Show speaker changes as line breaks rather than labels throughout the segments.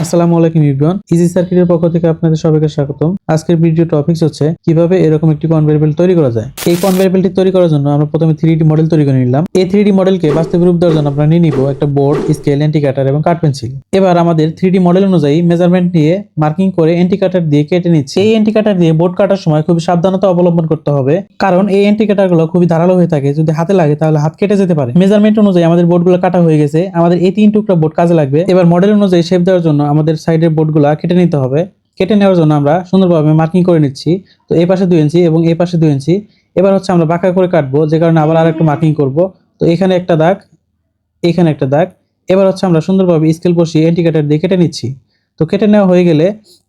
আসসালামু আলাইকুম ইবরান। ইজি সার্কিটের পক্ষ থেকে আপনাদের সবাইকে স্বাগতম। আজকের ভিডিও টপিকস হচ্ছে, কীভাবে এরকম একটি কনভেয়ার বেল্ট তৈরি করা যায়। এই কনভেয়ার বেল্টটি তৈরি করার জন্য আমরা প্রথমে থ্রি মডেল তৈরি করে নিলাম। এই থ্রি মডেলকে বাস্তব রূপ দেওয়ার জন্য আমরা নিয়ে নিব একটা বোর্ড স্কেল এন্টি কাটার এবং কাট পেন্সিল এবার আমাদের থ্রি মডেল অনুযায়ী মেজারমেন্ট নিয়ে মার্কিং করে এন্টি কাটার দিয়ে কেটে নিচ্ছি। এই এন্টি কাটার দিয়ে বোর্ড কাটার সময় খুবই সাবধানতা অবলম্বন করতে হবে, কারণ এই এন্টি কাটারগুলো খুবই ধারালো হয়ে থাকে। যদি হাতে লাগে তাহলে হাত কেটে যেতে পারে। মেজারমেন্ট অনুযায়ী আমাদের বোর্ডগুলো কাটা হয়ে গেছে। আমাদের এই তিন টুকরা বোর্ড কাজে লাগবে। এবার মডেল অনুযায়ী শেপ দেওয়ার জন্য আমাদের সাইডের বোর্ডগুলো কেটে নিতে হবে। কেটে নেওয়ার জন্য আমরা সুন্দরভাবে মার্কিং করে নিচ্ছি। তো এই পাশে দুই ইঞ্চি এবং এই পাশে দুই ইঞ্চি। এবার হচ্ছে আমরা বাঁকা করে কাটবো, যে কারণে আবার আর একটু মার্কিং করব। তো এখানে একটা দাগ, এখানে একটা দাগ। এবার হচ্ছে আমরা সুন্দরভাবে স্কেল বসিয়ে এন্টিকেটার দিয়ে কেটে নিচ্ছি। তো কেটে নেওয়া হয়ে গেলে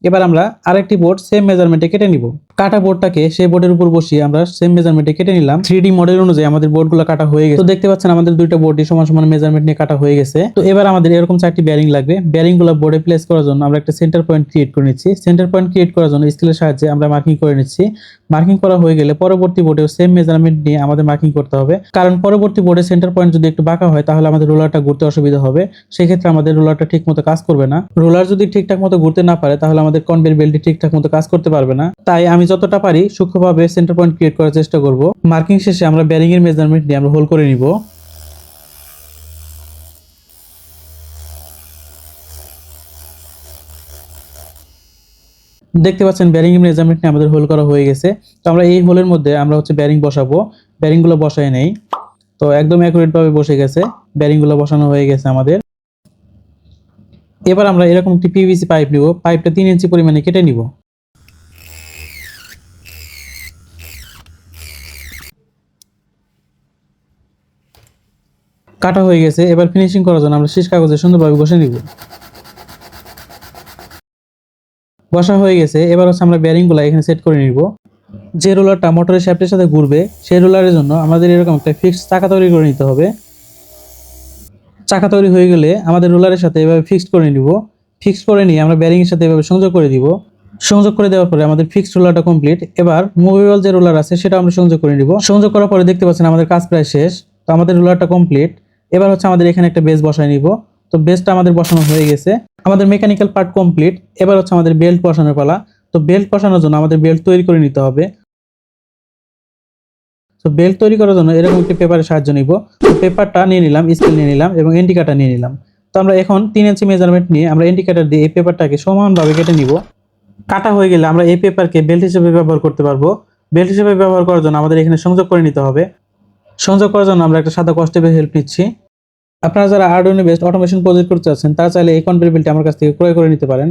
এবার আমরা আরেকটি বোর্ড সেম মেজারমেন্টে কেটে নিব। কাটা বোর্ডটাকে সেই বোর্ডের উপর বসিয়ে আমরা সেম মেজারমেন্টে কেটে নিলাম। থ্রি মডেল অনুযায়ী আমাদের বোর্ডগুলো কাটা হয়ে গেছে। তো দেখতে পাচ্ছেন আমাদের দুইটা বোর্ডই সমান সমান মেজারমেন্ট নিয়ে কাটা হয়ে গেছে। তো এবার আমাদের এরকম চারটি ব্যারিং লাগবে। ব্যারিংগুলো বোর্ডে প্লেস করার জন্য আমরা একটা সেন্টার পয়েন্ট ক্রিয়েট করে নিচ্ছি। সেন্টার পয়েন্ট ক্রিয়েট করার জন্য স্কেলের সাহায্যে আমরা মার্কিং করে নিচ্ছি। মার্কিং করা হয়ে গেলে পরবর্তী বোর্ডেও সেম মেজারমেন্ট নিয়ে আমাদের মার্কিং করতে হবে। কারণ পরবর্তী বোর্ডে সেন্টার পয়েন্ট যদি একটু বাঁকা হয়, তাহলে আমাদের রোলারটা ঘুরতে অসুবিধা হবে। সেক্ষেত্রে আমাদের রোলারটা ঠিক মতো কাজ করবে না। রোলার যদি ঠিকঠাক মতো ঘুরতে না পারে, তাহলে আমাদের কনভের বেল্টটি ঠিকঠাক মতো কাজ করতে পারবে না। তাই আমি যতটা পারি সূক্ষ্মভাবে সেন্টার পয়েন্ট ক্রিয়েট করার চেষ্টা করব। মার্কিং শেষে আমরা ব্যারিং এর মেজারমেন্ট নিয়ে আমরা হোল করে নিব। দেখতে পাচ্ছেন ব্যারিং মেজারমেন্ট নিয়ে আমাদের হোল করা হয়ে গেছে। তো আমরা এই হোলের মধ্যে আমরা হচ্ছে ব্যারিং বসাবো। ব্যারিংগুলো বসায় নেই। তো একদম অ্যাকুরেট ভাবে বসে গেছে। ব্যারিংগুলো বসানো হয়ে গেছে আমাদের। এবার আমরা এরকম একটি পিভিসি পাইপ নিব। পাইপটা তিন ইঞ্চি পরিমাণে কেটে নিব। কাটা হয়ে গেছে। এবার ফিনিশিং করার জন্য আমরা শেষ কাগজে সুন্দরভাবে বসে নিব। বসা হয়ে গেছে। এবার হচ্ছে আমরা বেয়ারিংগুলা এখানে সেট করে নিব। যে রোলারটা মোটরের শ্যাফটের সাথে ঘুরবে, সেই রোলারের জন্য আমাদের এরকম একটা ফিক্সড চাকা তৈরি করে নিতে হবে। চাকা তৈরি হয়ে গেলে আমাদের রোলারের সাথে এভাবে ফিক্সড করে নিব। ফিক্সড করে নিয়ে আমরা ব্যারিংয়ের সাথে এভাবে সংযোগ করে দিব। সংযোগ করে দেওয়ার পরে আমাদের ফিক্সড রোলারটা কমপ্লিট এবার মুভেবল যে রোলার আছে, সেটা আমরা সংযোগ করে নিব। সংযোগ করার পরে দেখতে পাচ্ছেন আমাদের কাজ প্রায় শেষ। তো আমাদের রোলারটা কমপ্লিট এবার হচ্ছে আমাদের এখানে একটা বেস বসায় নিব। তো বেসটা আমাদের বসানো হয়ে গেছে। আমাদের মেকানিক্যাল পার্ট কমপ্লিট এবার হচ্ছে আমাদের বেল্ট বসানোর পালা। তো বেল্ট বসানোর জন্য আমাদের বেল্ট তৈরি করে নিতে হবে। তো বেল্ট তৈরি করার জন্য এরকম একটি পেপারের সাহায্য নিব। তো পেপারটা নিয়ে নিলাম স্কেল নিয়ে নিলাম এবং এন্টিকাটা নিয়ে নিলাম। তো আমরা এখন তিন ইঞ্চি মেজারমেন্ট নিয়ে আমরা এন্টিকাটার দিয়ে এই পেপারটাকে সমানভাবে কেটে নিব। কাটা হয়ে গেলে আমরা এই পেপারকে বেল্ট হিসেবে ব্যবহার করতে পারব। বেল্ট হিসেবে ব্যবহার করার জন্য আমাদের এখানে সংযোগ করে নিতে হবে। সংযোগ করার জন্য আমরা একটা সাদা কস্টেপের হেল্প নিচ্ছি। আপনারা যারা আর্ডোনি বেস্ট অটোমেশন প্রজেক্ট করতে চাচ্ছেন, তারা চাইলে এই কনভেয়ার আমার কাছ থেকে ক্রয় করে নিতে পারেন।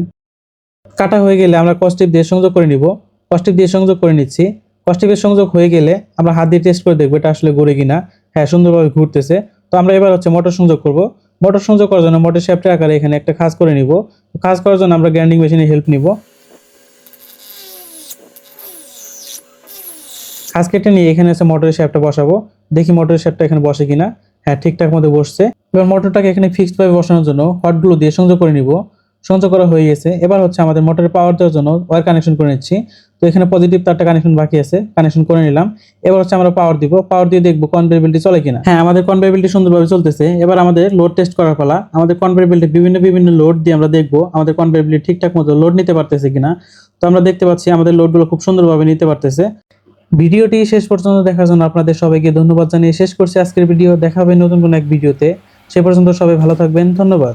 কাটা হয়ে গেলে আমরা কস্টিপ দিয়ে সংযোগ করে নিব। কস্টিপ দিয়ে সংযোগ করে নিচ্ছি। কস্টিপের সংযোগ হয়ে গেলে আমরা হাত দিয়ে টেস্ট করে দেখব এটা আসলে ঘুরে কিনা। হ্যাঁ সুন্দরভাবে ঘুরতেছে। তো আমরা এবার হচ্ছে মোটর সংযোগ করব। মোটর সংযোগ করার জন্য মোটর শ্যাফটের আকারে এখানে একটা খাস করে নিব। খাস করার জন্য আমরা গ্রাইন্ডিং মেশিনে হেল্প নিব। খাস কেটে নিয়ে এখানে হচ্ছে মোটরের শ্যাফটটা বসাবো। দেখি মোটরের শ্যাফটটা এখানে বসে কিনা। হ্যাঁ ঠিকঠাক মতো বসছে। এবার মোটরটাকে এখানে ফিক্সড ভাবে বসানোর জন্য হটগুলো দিয়ে সংযোগ করে নিব। সংযোগ করা হয়ে গেছে। এবার হচ্ছে আমাদের মোটরের পাওয়ার দেওয়ার জন্য ওয়ার কানেকশন করে নিচ্ছি। তো এখানে পজিটিভ তারটা কানেকশন বাকি আছে কানেকশন করে নিলাম। এবার হচ্ছে আমরা পাওয়ার দিব। পাওয়ার দিয়ে দেখব কনভেয়াবিলিটি চলে কিনা। হ্যাঁ আমাদের কনভেয়াবিলিটি সুন্দরভাবে চলতেছে। এবার আমাদের লোড টেস্ট করার ফলা আমাদের কনভেয়াবিলিটি বিভিন্ন বিভিন্ন লোড দিয়ে আমরা দেখব আমাদের কনভেয়াবিলিটি ঠিকঠাক মতো লোড নিতে পারতেছে কিনা। তো আমরা দেখতে পাচ্ছি আমাদের লোডগুলো খুব সুন্দরভাবে নিতে পারতেছে। ভিডিওটি শেষ পর্যন্ত দেখার জন্য আপনাদের সবাইকে ধন্যবাদ জানিয়ে শেষ করছি আজকের ভিডিও। দেখা হবে নতুন কোনো এক ভিডিওতে। সে পর্যন্ত সবাই ভালো থাকবেন। ধন্যবাদ।